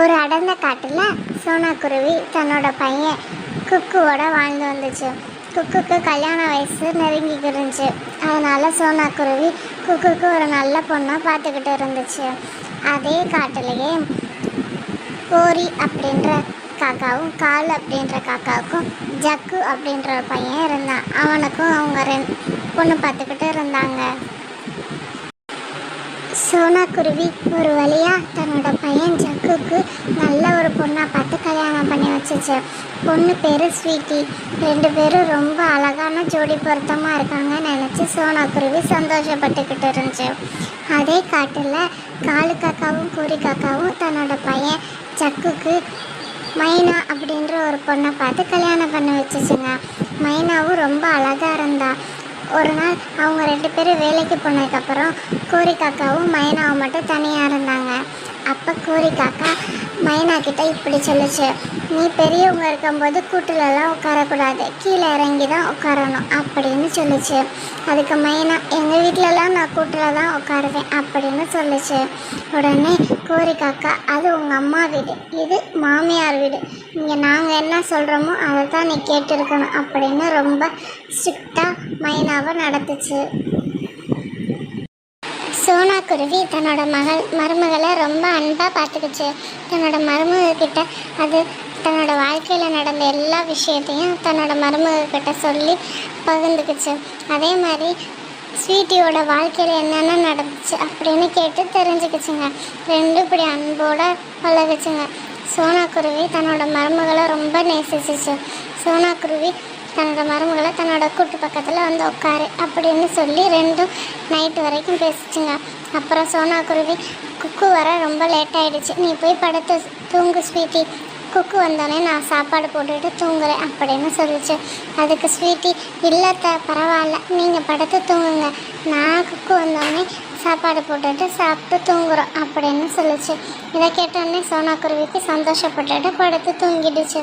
ஒரு அடர்ந்த காட்டில் சோனா குருவி தன்னோட பையன் குக்குவோட வாழ்ந்து வந்துச்சு. குக்குக்கு கல்யாண வயசு நெருங்கிட்டு இருந்துச்சு. அதனால் சோனா குருவி குக்குக்கு ஒரு நல்ல பொண்ணாக பார்த்துக்கிட்டு இருந்துச்சு. அதே காட்டிலேயே கோரி அப்படின்ற காக்காவும் கால் அப்படின்ற காக்காவுக்கும் ஜக்கு அப்படின்ற ஒரு பையன் இருந்தான். அவனுக்கும் அவங்க ரெண்டு பொண்ணு பார்த்துக்கிட்டு இருந்தாங்க. சோனா குருவி ஒரு வழியாக தன்னோட பையன் ஜக்குக்கு நல்ல ஒரு பொண்ணை பார்த்து கல்யாணம் பண்ணி வச்சுச்சு. பொண்ணு பேர் ஸ்வீட்டி. ரெண்டு பேரும் ரொம்ப அழகான ஜோடி பொருத்தமாக இருக்காங்கன்னு நினச்சி சோனா குருவி சந்தோஷப்பட்டுக்கிட்டு இருந்துச்சு. அதே காட்டில் காலு காக்காவும் கூரி காக்காவும் தன்னோட பையன் ஜக்குக்கு மைனா அப்படின்ற ஒரு பொண்ணை பார்த்து கல்யாணம் பண்ணி வச்சுச்சுங்க. மைனாவும் ரொம்ப அழகாக இருந்தாள் ஒரு நாள் அவங்க ரெண்டு பேரும் வேலைக்கு போனதுக்கப்புறம் கோரி காக்காவும் மைனாவும் மட்டும் தனியாக இருந்தாங்க. அப்போ கோரி காக்கா மைனா கிட்ட இப்படி சொல்லுச்சு. நீ பெரியவங்க இருக்கும்போது கூட்டுலலாம் உட்காரக்கூடாது. கீழே இறங்கி தான் உட்காரணும் அப்படின்னு சொல்லுச்சு. அதுக்கு மைனா எங்கள் வீட்டிலலாம் நான் கூட்டில் தான் உட்காருவேன் அப்படின்னு சொல்லுச்சு. உடனே கோரி காக்கா அது உங்கள் அம்மா வீடு. இது மாமியார் வீடு. இங்கே நாங்கள் என்ன சொல்கிறோமோ அதை தான் நீ கேட்டிருக்கணும் அப்படின்னு ரொம்ப ஸ்ட்ரிக்டாக மைனாவை நடத்துச்சு. சோனா குருவி தன்னோட மகள் மருமகளை ரொம்ப அன்பாக பார்த்துக்குச்சு. தன்னோட மருமகக்கிட்ட அது தன்னோட வாழ்க்கையில் நடந்த எல்லா விஷயத்தையும் தன்னோட மருமகக்கிட்ட சொல்லி பகிர்ந்துக்குச்சு. அதே மாதிரி ஸ்வீட்டியோட வாழ்க்கையில் என்னென்ன நடந்துச்சு அப்படின்னு கேட்டு தெரிஞ்சுக்கிச்சுங்க. ரெண்டும் இப்படி அன்போடு பழகுச்சுங்க. சோனா குருவி தன்னோட மருமகளை ரொம்ப நேசிச்சிச்சு. சோனா குருவி தன்னோட மருமகளை தன்னோட கூட்டு பக்கத்தில் வந்து உட்காரு அப்படின்னு சொல்லி ரெண்டும் நைட்டு வரைக்கும் பேசிச்சுங்க. அப்புறம் சோனா குருவி குக்கு வர ரொம்ப லேட் ஆகிடுச்சு நீ போய் படுத்து தூங்கு ஸ்வீட்டி. குக்கு வந்தோடனே நான் சாப்பாடு போட்டுட்டு தூங்குறேன் அப்படின்னு சொல்லிச்சு. அதுக்கு ஸ்வீட்டி இல்லை பரவாயில்ல நீங்கள் படுத்து தூங்குங்க. நான் குக்கு வந்தோடனே சாப்பாடு போட்டுட்டு சாப்பிட்டு தூங்குறோம் அப்படின்னு சொல்லிச்சு. இதை கேட்டோடனே சோனா குருவிக்கு சந்தோஷப்பட்டுட்டு படுத்து தூங்கிடுச்சு.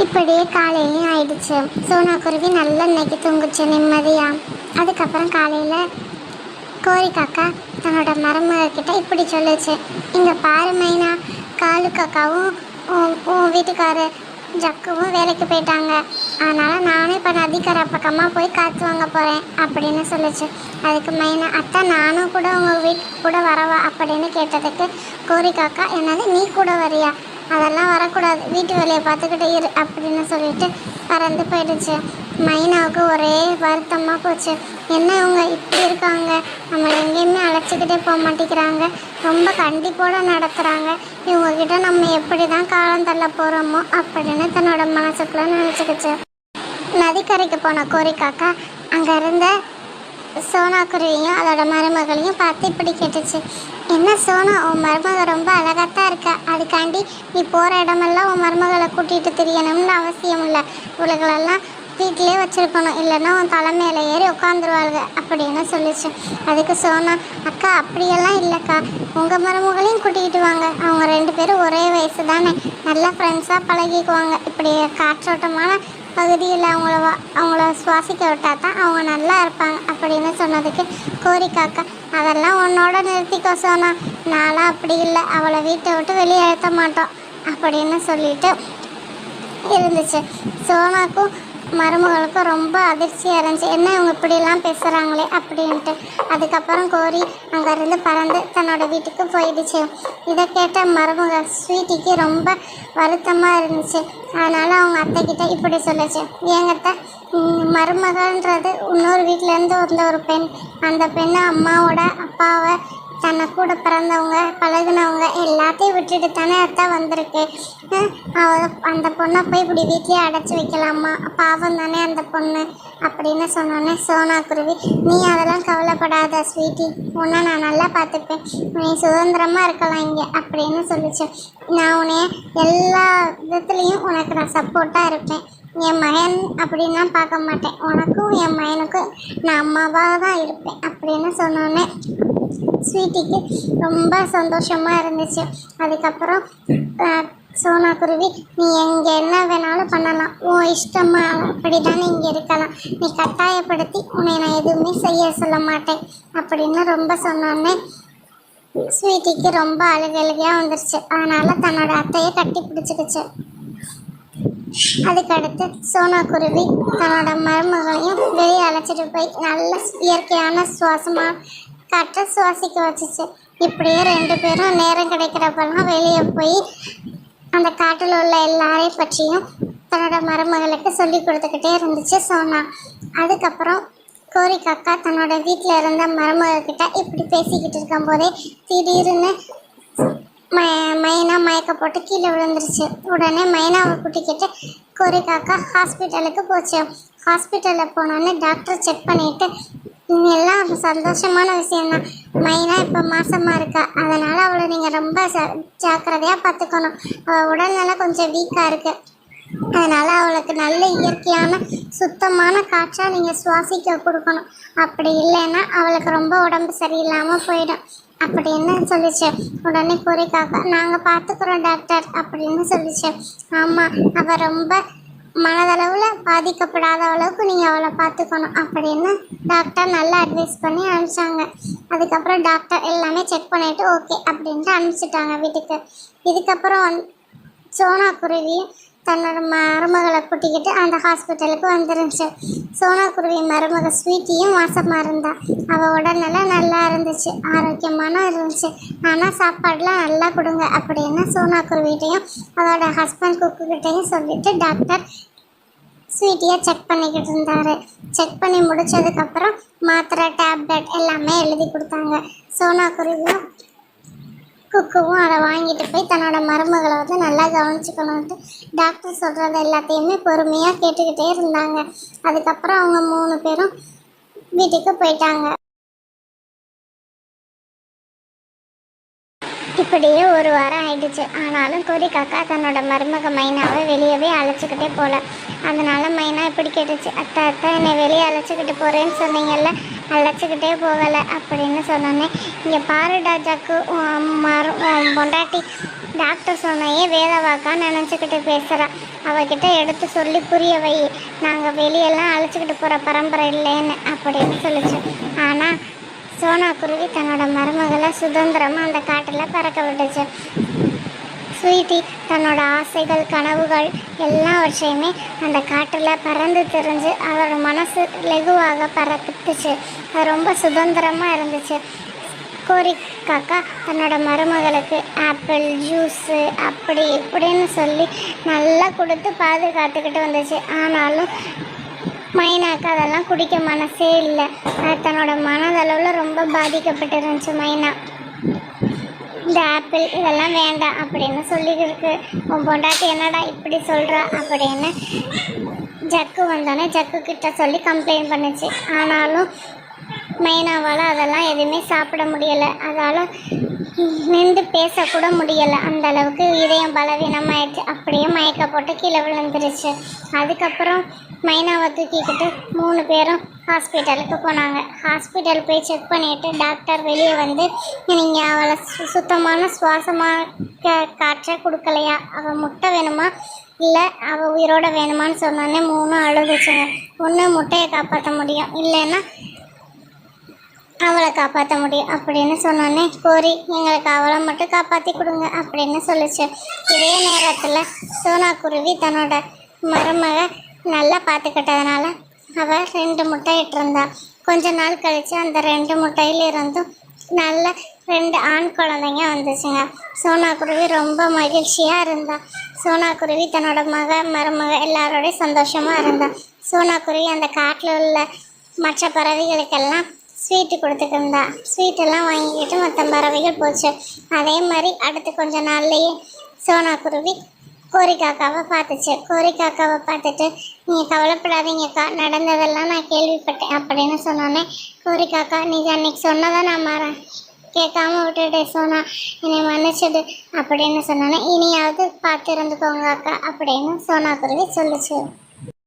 இப்படியே காலையிலையும் ஆயிடுச்சு. சோனா குருவி நல்ல இன்னைக்கு தூங்குச்சு நிம்மதியா. அதுக்கப்புறம் காலையில் கோரி காக்கா தன்னோட மருமகிட்ட இப்படி சொல்லுச்சு. இங்கே பாரு மைனா காலு காக்காவும் உன் வீட்டுக்காரு வீட்டுக்காரர் ஜக்குவும் வேலைக்கு போயிட்டாங்க. அதனால் நானும் இப்போ நதிக்கரை பக்கமாக போய் காற்று வாங்க போகிறேன் அப்படின்னு சொல்லுச்சு. அதுக்கு மைனா அத்தை நானும் கூட உங்கள் வீட்டுக்கு கூட வரவா? அப்படின்னு கேட்டதுக்கு கோரி காக்கா என்னது நீ கூட வரியா? அதெல்லாம் வரக்கூடாது. வீட்டு வேலையை பார்த்துக்கிட்டு இரு அப்படின்னு சொல்லிட்டு பறந்து போயிடுச்சு. மைனாவுக்கு ஒரே வருத்தமாக போச்சு. என்ன இவங்க இப்படி இருக்காங்க? நம்ம எங்கேயுமே அழைச்சிக்கிட்டே போக மாட்டேங்கிறாங்க. ரொம்ப கண்டிப்போடு நடத்துகிறாங்க இவங்கக்கிட்ட நம்ம எப்படி தான் காலம் தள்ள போகிறோமோ அப்படின்னு தன்னோட மனசுக்குள்ள நினச்சிக்கிச்சு. நதிக்கரைக்கு போன கோரிக்காக்கா அங்கே இருந்த சோனா குருவியும் அதோட மருமகளையும் பார்த்து இப்படி கேட்டுச்சு. என்ன சோனா உன் மருமக ரொம்ப அழகாக அதுக்காண்டி நீ போகிற இடமெல்லாம் உன் மருமகளை கூட்டிகிட்டு தெரியணும்னு அவசியம் இல்லை. இவளுகளெல்லாம் வீட்டிலே வச்சிருக்கணும். இல்லைன்னா உன் தலைமையில் ஏறி உட்காந்துருவாளுங்க அப்படின்னு சொல்லிச்சு. அதுக்கு சோனா அக்கா அப்படியெல்லாம் இல்லைக்கா. உங்கள் மருமகளையும் கூட்டிகிட்டு வாங்க. அவங்க ரெண்டு பேரும் ஒரே வயசு தானே நல்லா ஃப்ரெண்ட்ஸாக பழகிக்குவாங்க. இப்படி காற்றோட்டமான பகுதியில் அவங்கள அவங்கள சுவாசிக்க விட்டா தான் அவங்க நல்லா இருப்பாங்க அப்படின்னு சொன்னதுக்கு கோரிக்காக்கா அதெல்லாம் உன்னோட நிறுத்திக்கோ சோனா. நான்லாம் அப்படி இல்லை. அவளை வீட்டை விட்டு வெளியே எழுத்த மாட்டோம். அப்படின்னு சொல்லிட்டு இருந்துச்சு. சோனாக்கும் மருமகளுக்கும் ரொம்ப அதிர்ச்சியாக இருந்துச்சு என்ன இவங்க இப்படிலாம் பேசுகிறாங்களே அப்படின்ட்டு. அதுக்கப்புறம் கோரி அங்கேருந்து பறந்து தன்னோட வீட்டுக்கு போயிடுச்சு. இதை கேட்ட மருமக ஸ்வீட்டிக்கு ரொம்ப வருத்தமாக இருந்துச்சு. அதனால் அவங்க அத்தைக்கிட்ட இப்படி சொல்லுச்சு. ஏங்கத்த மருமகன்றது இன்னொரு வீட்டிலேருந்து வந்த ஒரு பெண். அந்த பெண்ணு அம்மாவோட அப்பாவை தன்னை கூட பிறந்தவங்க பழகினவங்க எல்லாத்தையும் விட்டுட்டு தானே அத்தை வந்திருக்கு. அவ அந்த பொண்ணை போய் இப்படி வீட்லேயே அடைச்சி வைக்கலாமா? பாவம் தானே அந்த பொண்ணு அப்படின்னு சொன்னோன்னே சோனா குருவி நீ அதெல்லாம் கவலைப்படாத ஸ்வீட்டி. உன்னை நான் நல்லா பார்த்துப்பேன். நீ சுதந்திரமாக இருக்கலாம் இங்கே அப்படின்னு சொல்லிச்சு. நான் உன்னைய எல்லா விதத்துலேயும் உனக்கு நான் சப்போர்ட்டாக இருப்பேன். என் மகன் அப்படின்லாம் பார்க்க மாட்டேன். உனக்கும் என் மகனுக்கும் நான் அம்மாவாக தான் இருப்பேன் அப்படின்னு சொன்னோன்னே ஸ்வீட்டிக்கு ரொம்ப சந்தோஷமாக இருந்துச்சு. அதுக்கப்புறம் சோனா குருவி நீ எங்கே என்ன வேணாலும் பண்ணலாம். உன் இஷ்டமா அப்படி தானே இங்கே இருக்கலாம். நீ கட்டாயப்படுத்தி உன்னை நான் எதுவுமே செய்ய சொல்ல மாட்டேன் அப்படின்னு ரொம்ப சொன்னோன்னே ஸ்வீட்டிக்கு ரொம்ப அழுகழுகையாக வந்துருச்சு. அதனால் தன்னோட அத்தையை கட்டி பிடிச்சிக்கிச்சு. அதுக்கடுத்து சோனா குருவி தன்னோட மருமகளையும் வெளியே அழைச்சிட்டு போய் நல்ல இயற்கையான சுவாசமாக காற்றை சுவாசிக்க வச்சுச்சு. இப்படியே ரெண்டு பேரும் நேரம் கிடைக்கிறப்பெல்லாம் வெளியே போய் அந்த காட்டில் உள்ள எல்லாரையும் பற்றியும் தன்னோட மருமகளுக்கு சொல்லி கொடுத்துக்கிட்டே இருந்துச்சு சோனா. அதுக்கப்புறம் கோரி காக்கா தன்னோட வீட்டில் இருந்த மருமகக்கிட்ட இப்படி பேசிக்கிட்டு இருக்கும்போதே திடீர்னு ம மைனா மயக்க போட்டு கீழே விழுந்துருச்சு. உடனே மைனாவை கூட்டிக்கிட்டு கோரி காக்கா ஹாஸ்பிட்டலுக்கு போச்சு. ஹாஸ்பிட்டலில் போனோன்னே டாக்டர் செக் பண்ணிட்டு எல்லாம் சந்தோஷமான விஷயம்தான். மைனா இப்போ மாசமாக இருக்கா. அதனால் அவளை நீங்கள் ரொம்ப ச ஜாக்கிரதையாக பார்த்துக்கணும். அவள் உடல்நலம் கொஞ்சம் வீக்காக இருக்குது அதனால் அவளுக்கு நல்ல இயற்கையான சுத்தமான காற்றாக நீங்கள் சுவாசிக்க கொடுக்கணும். அப்படி இல்லைன்னா அவளுக்கு ரொம்ப உடம்பு சரியில்லாமல் போயிடும். அப்படின்னு சொல்லிச்சு? உடனே குறிக்காக்கா நாங்கள் பார்த்துக்குறோம் டாக்டர் அப்படின்னு சொல்லிச்சு. ஆமாம் அவள் ரொம்ப மனதளவில் பாதிக்கப்படாத அளவுக்கு நீங்கள் அவளை பார்த்துக்கணும். அப்படின்னு டாக்டர் நல்லா அட்வைஸ் பண்ணி அனுப்பிச்சாங்க. அதுக்கப்புறம் டாக்டர் எல்லாமே செக் பண்ணிவிட்டு ஓகே அப்படின்ட்டு அனுப்பிச்சிட்டாங்க வீட்டுக்கு. இதுக்கப்புறம் சோனா குருவி தன்னோட மருமகளை கூட்டிக்கிட்டு அந்த ஹாஸ்பிட்டலுக்கு வந்துருந்துச்சு. சோனா குருவி மருமக ஸ்வீட்டியும் மாசமாக இருந்தா அவள் உடல்நிலை நல்லா இருந்துச்சு ஆரோக்கியமான இருந்துச்சு. ஆனால் சாப்பாடெலாம் நல்லா கொடுங்க அப்படின்னு சோனா அவளோட ஹஸ்பண்ட் குக்குக்கிட்டையும் சொல்லிவிட்டு டாக்டர் ஸ்வீட்டியை செக் பண்ணிக்கிட்டு இருந்தார். செக் பண்ணி முடிச்சதுக்கப்புறம் மாத்திரை டேப்லெட் எல்லாமே எழுதி கொடுத்தாங்க. சோனா குருவியும் குக்குவும் அதை வாங்கிட்டு போய் தன்னோட மருமகளை வந்து நல்லா கவனிச்சுக்கணும்ட்டு டாக்டர் சொல்கிறது எல்லாத்தையுமே பொறுமையாக கேட்டுக்கிட்டே இருந்தாங்க. அதுக்கப்புறம் அவங்க மூணு பேரும் வீட்டுக்கு போயிட்டாங்க. இப்படியே ஒரு வாரம் ஆயிடுச்சு. ஆனாலும் கோரி காக்கா தன்னோட மருமக மைனாவை வெளியவே அழைச்சிக்கிட்டே போகல அதனால மைனா இப்படி கேட்டுச்சு. அத்தை அத்தை என்னை வெளியே அழைச்சிக்கிட்டு போகிறேன்னு சொன்னீங்கல்ல அழைச்சிக்கிட்டே போகலை அப்படின்னு சொன்னோன்னே இங்கே பாருடா ஜக்கு மரம் மரு பொண்டாட்டி டாக்டர் சொன்னையே வேதவாக்கா நினச்சிக்கிட்டு பேசுகிறா அவகிட்ட எடுத்து சொல்லி புரிய வை. நாங்கள் வெளியெல்லாம் அழைச்சிக்கிட்டு போகிற பரம்பரை இல்லைன்னு அப்படின்னு சொல்லிச்சு. ஆனால் சோனா குருவி தன்னோட மருமகளை சுதந்திரமாக அந்த காட்டில் பறக்க விட்டுச்சு. ஸ்வீட்டி தன்னோட ஆசைகள் கனவுகள் எல்லாவற்றையுமே அந்த காட்டில் பறந்து தெரிஞ்சு அவரோட மனசு லெகுவாக பறந்துச்சு அது ரொம்ப சுதந்திரமாக இருந்துச்சு. கோரி காக்கா தன்னோட மருமகளுக்கு ஆப்பிள் ஜூஸு அப்படி இப்படின்னு சொல்லி நல்லா கொடுத்து பாதுகாத்துக்கிட்டு வந்துச்சு. ஆனாலும் மைனாக்கு அதெல்லாம் குடிக்க மனசே இல்லை. அது தன்னோட மனதளவில் ரொம்ப பாதிக்கப்பட்டு இருந்துச்சு மைனா. இந்த ஆப்பிள் இதெல்லாம் வேண்டாம் அப்படின்னு சொல்லிக்கிருக்கு உன் பொண்டாட்டி என்னடா இப்படி சொல்கிறா அப்படின்னு ஜக்கு வந்தோடனே ஜக்கு கிட்ட சொல்லி கம்ப்ளைண்ட் பண்ணுச்சு. ஆனாலும் மைனாவால் அதெல்லாம் எதுவுமே சாப்பிட முடியலை. அதால் நின்று பேசக்கூட முடியலை. அந்த அளவுக்கு இதயம் பலவீனமாயிடுச்சு. அப்படியே மயக்க போட்டு கீழே விழுந்துருச்சு. அதுக்கப்புறம் மைனாவை தூக்கிக்கிட்டு மூணு பேரும் ஹாஸ்பிட்டலுக்கு போனாங்க. ஹாஸ்பிட்டல் போய் செக் பண்ணிட்டு டாக்டர் வெளியே வந்து நீங்கள் அவளை சு சுத்தமான சுவாசமாக காற்றை கொடுக்கலையா? அவள் முட்டை வேணுமா? இல்லை அவள் உயிரோட வேணுமான்னு சொன்னோன்னே மூணும் அழுதுச்சுங்க. ஒன்று முட்டையை காப்பாற்ற முடியும். இல்லைன்னா அவளை காப்பாற்ற முடியும். அப்படின்னு சொன்னோன்னே கோரி எங்களுக்கு அவளை மட்டும் காப்பாற்றி கொடுங்க அப்படின்னு சொல்லிச்சு. இதே நேரத்தில் சோனா குருவி தன்னோட மருமக நல்லா பார்த்துக்கிட்டதுனால அவள் ரெண்டு முட்டை இட்டிருந்தா கொஞ்ச நாள் கழித்து அந்த ரெண்டு முட்டையில இருந்தும் நல்ல ரெண்டு ஆண் குழந்தைங்க வந்துச்சுங்க. சோனா குருவி ரொம்ப மகிழ்ச்சியாக இருந்தா. சோனா குருவி தன்னோட மக மருமக எல்லாரோடையும் சந்தோஷமாக இருந்தா. சோனா குருவி அந்த காட்டில் உள்ள மற்ற பறவைகளுக்கெல்லாம் ஸ்வீட்டு கொடுத்துட்டு ஸ்வீட்டெல்லாம் வாங்கிக்கிட்டு மற்ற பறவைகள் போச்சு. அதே மாதிரி அடுத்து கொஞ்ச நாள்லேயே சோனா குருவி கோரி காக்காவை பார்த்துச்சு. கோரி காக்காவை பார்த்துட்டு நீங்கள் கவலைப்படாதீங்கக்கா நடந்ததெல்லாம் நான் கேள்விப்பட்டேன் அப்படின்னு சொன்னோன்னே கோரி காக்கா நீங்கள் அன்னைக்கு சொன்னதை நான் மாறேன் கேட்காம விட்டுட்டு சோனா என்னை மன்னிச்சது அப்படின்னு சொன்னோன்னே இனியாவது பார்த்து இருந்துக்கோங்க அக்கா அப்படின்னு சோனா குருவி சொல்லுச்சு.